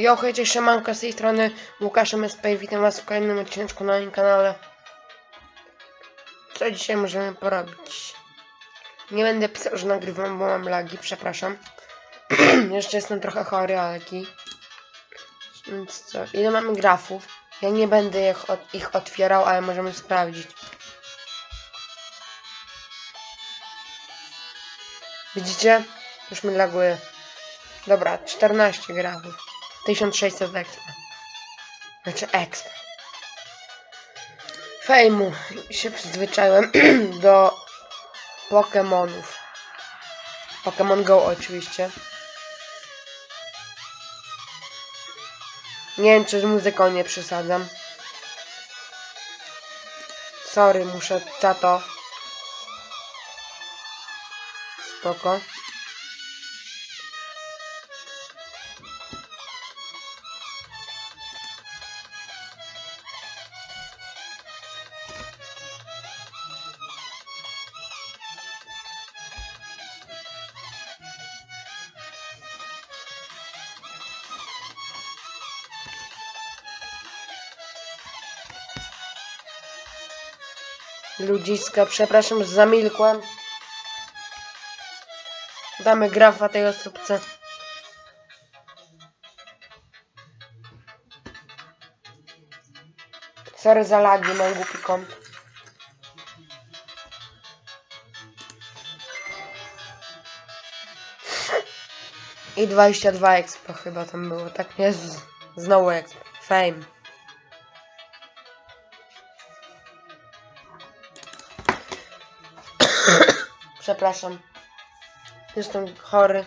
Jo, hejcie, siemanko, z tej strony Łukasz MSP i witam was w kolejnym odcineczku na moim kanale. Co dzisiaj możemy porobić? Nie będę pisał, że nagrywam, bo mam lagi, przepraszam. Jeszcze jestem trochę chory, ale ki. Więc co, ile mamy grafów? Ja nie będę ich, od, ich otwierał, ale możemy sprawdzić. Widzicie? Już mi laguje. Dobra, 14 grafów. 1600 expa. Znaczy expa. Fejmu. Się przyzwyczaiłem do Pokemonów. Pokemon Go oczywiście. Nie wiem, czy z muzyką nie przesadzam. Sorry, muszę tato. Spoko. Ludziska, przepraszam, że zamilkłem. Damy grafa tej osóbce. Sorry za lagi, mam głupi komp. I 22 expo chyba tam było, tak nie? Znowu expo. Fame. Przepraszam. Jestem chory.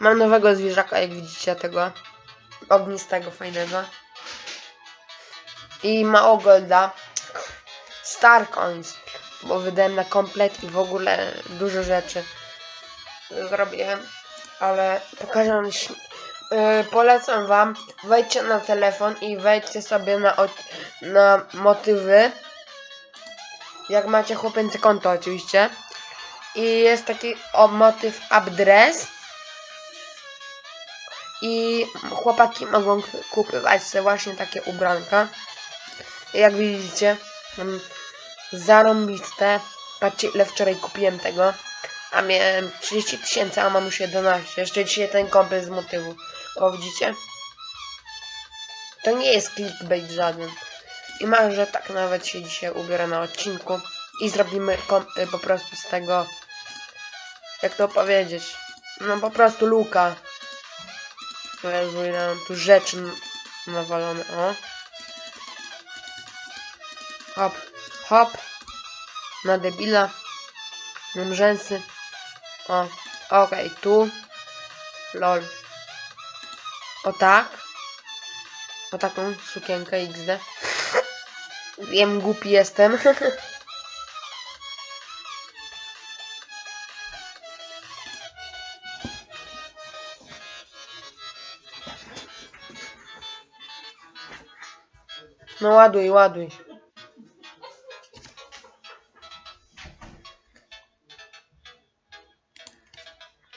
Mam nowego zwierzaka, jak widzicie, tego ognistego, fajnego. I ma ogolda. Star Coins, bo wydałem na komplet i w ogóle dużo rzeczy zrobiłem. Ale pokażę yy, polecam wam, wejdźcie na telefon i wejdźcie sobie na, na motywy. Jak macie chłopięce konto oczywiście. I jest taki o, motyw updress. I chłopaki mogą kupywać sobie właśnie takie ubranka. Jak widzicie, mam zarąbiste. Patrzcie ile wczoraj kupiłem tego. A miałem 30 tysięcy, a mam już 11. Jeszcze dzisiaj ten komplet z motywu. O, widzicie? To nie jest clickbait żaden. I może tak nawet się dzisiaj ubiorę na odcinku. I zrobimy y, po prostu z tego jak to powiedzieć? No po prostu luka. Jezu, ile mam tu rzeczy nawalone, o. Hop, hop. Na debila. Mam rzęsy. O, okej, tu. Lol. O tak. O taką sukienkę XD. Wiem, głupi jestem. No ładuj, ładuj.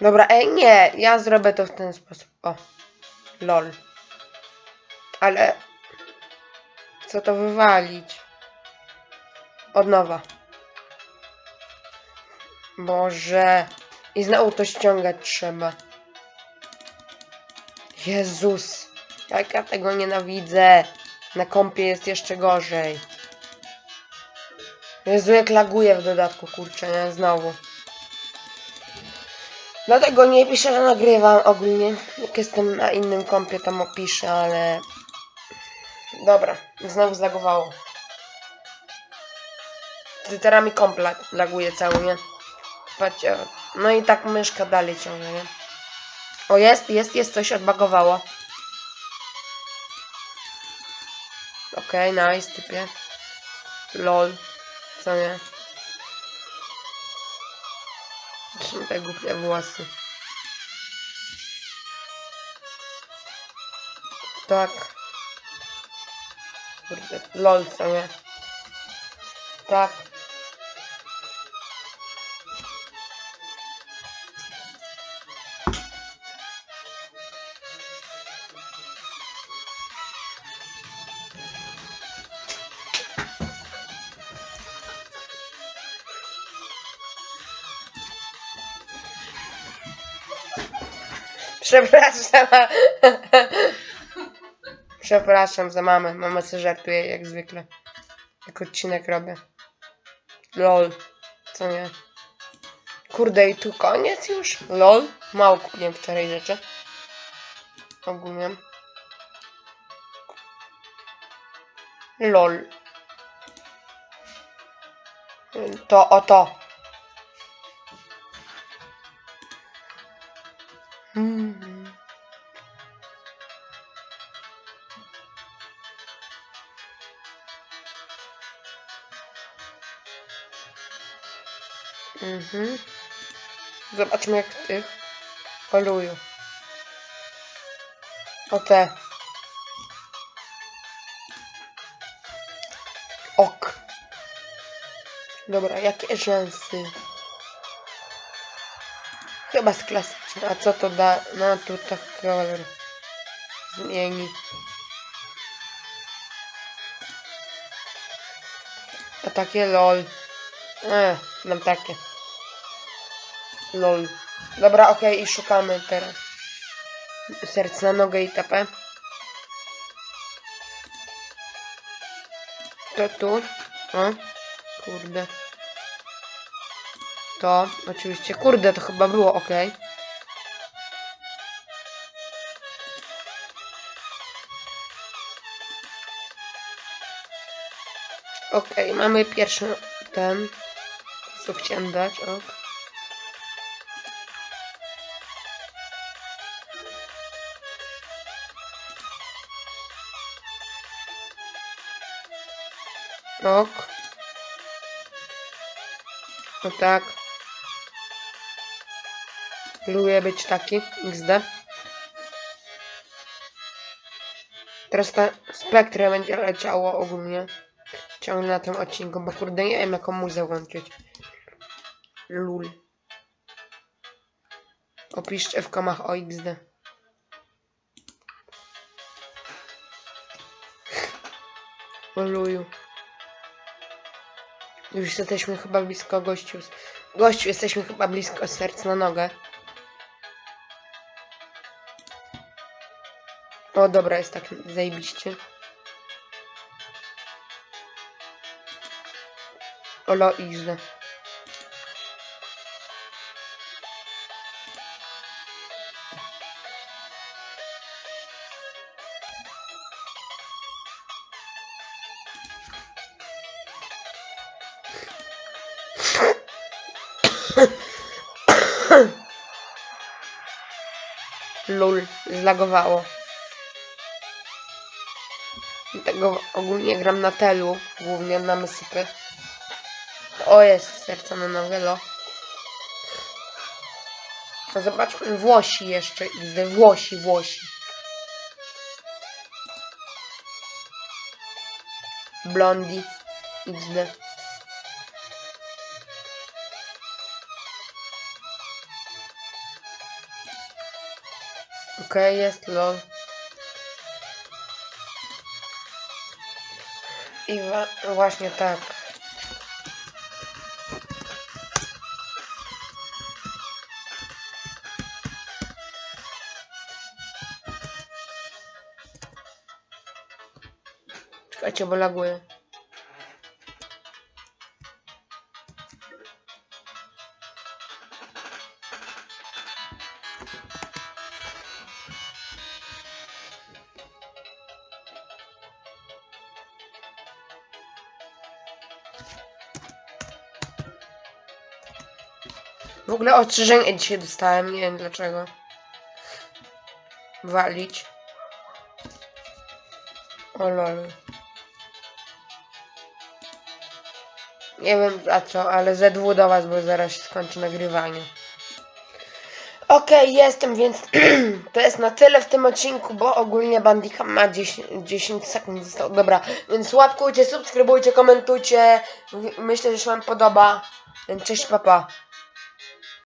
Dobra, ej, nie, ja zrobię to w ten sposób. O, lol. Ale co to wywalić? Od nowa. Boże. I znowu to ściągać trzeba. Jezus. Jak ja tego nienawidzę. Na kompie jest jeszcze gorzej. Jezu, jak laguje w dodatku, kurczę, nie? Znowu. Dlatego nie piszę, że nagrywam ogólnie. Jak jestem na innym kompie, to mu piszę, ale... Dobra, znowu zlagowało. Literami komplet laguje cały, nie? Patrzcie, no i tak myszka dalej ciągle, nie? O, jest, jest, jest, coś odbagowało. Okej, nice, typie. LOL. Co nie? Są te głupie włosy. Tak kurde, lol, co nie? Tak. Przepraszam. Przepraszam za mamę. Mama sobie żartuje jak zwykle. Jak odcinek robię. LOL. Co nie? Kurde i tu koniec już? LOL. Mało kupiłem wczoraj rzeczy. Ogólnie. LOL. To oto. Mhm. Zobaczmy jak tych polują. O te. Ok. Dobra, jakie rzęsy? Chyba z klasyczne. A co to da? No tu tak kolor zmieni. A takie lol. E, mam takie. Lol. Dobra, okej, i szukamy teraz. Serc na nogę i tapę. To tu. O, kurde. To, oczywiście. Kurde, to chyba było ok. Ok, mamy pierwszy ten, co chciałem dać, ok. Ok. No tak. Lubię być taki, XD. Teraz ta spektrum będzie leciało ogólnie. Ciągle na tym odcinku, bo kurde nie wiem jaką muzę włączyć. Lul. Opiszcie w komach o XD. Oluju. Już jesteśmy chyba blisko gościu. Gościu, jesteśmy chyba blisko serc na nogę. O, dobra, jest tak zajebiście. Olo izle. Lul, zlagowało. Tego ogólnie gram na telu, głównie na mysypy. O, jest serce na nowelo. No zobaczmy, Włosi jeszcze, idę, Włosi, Włosi. Blondi, XD. Okej, jest lol. I właśnie tak. Czekajcie, bo. W ogóle ostrzeżenie dzisiaj dostałem, nie wiem dlaczego. Walić. O lol. Nie wiem za co, ale Z2 do was, bo zaraz się skończy nagrywanie. Okej, jestem, więc to jest na tyle w tym odcinku, bo ogólnie Bandicam ma 10, 10 sekund zostało. Dobra, więc łapkujcie, subskrybujcie, komentujcie. Myślę, że się wam podoba. Cześć, papa.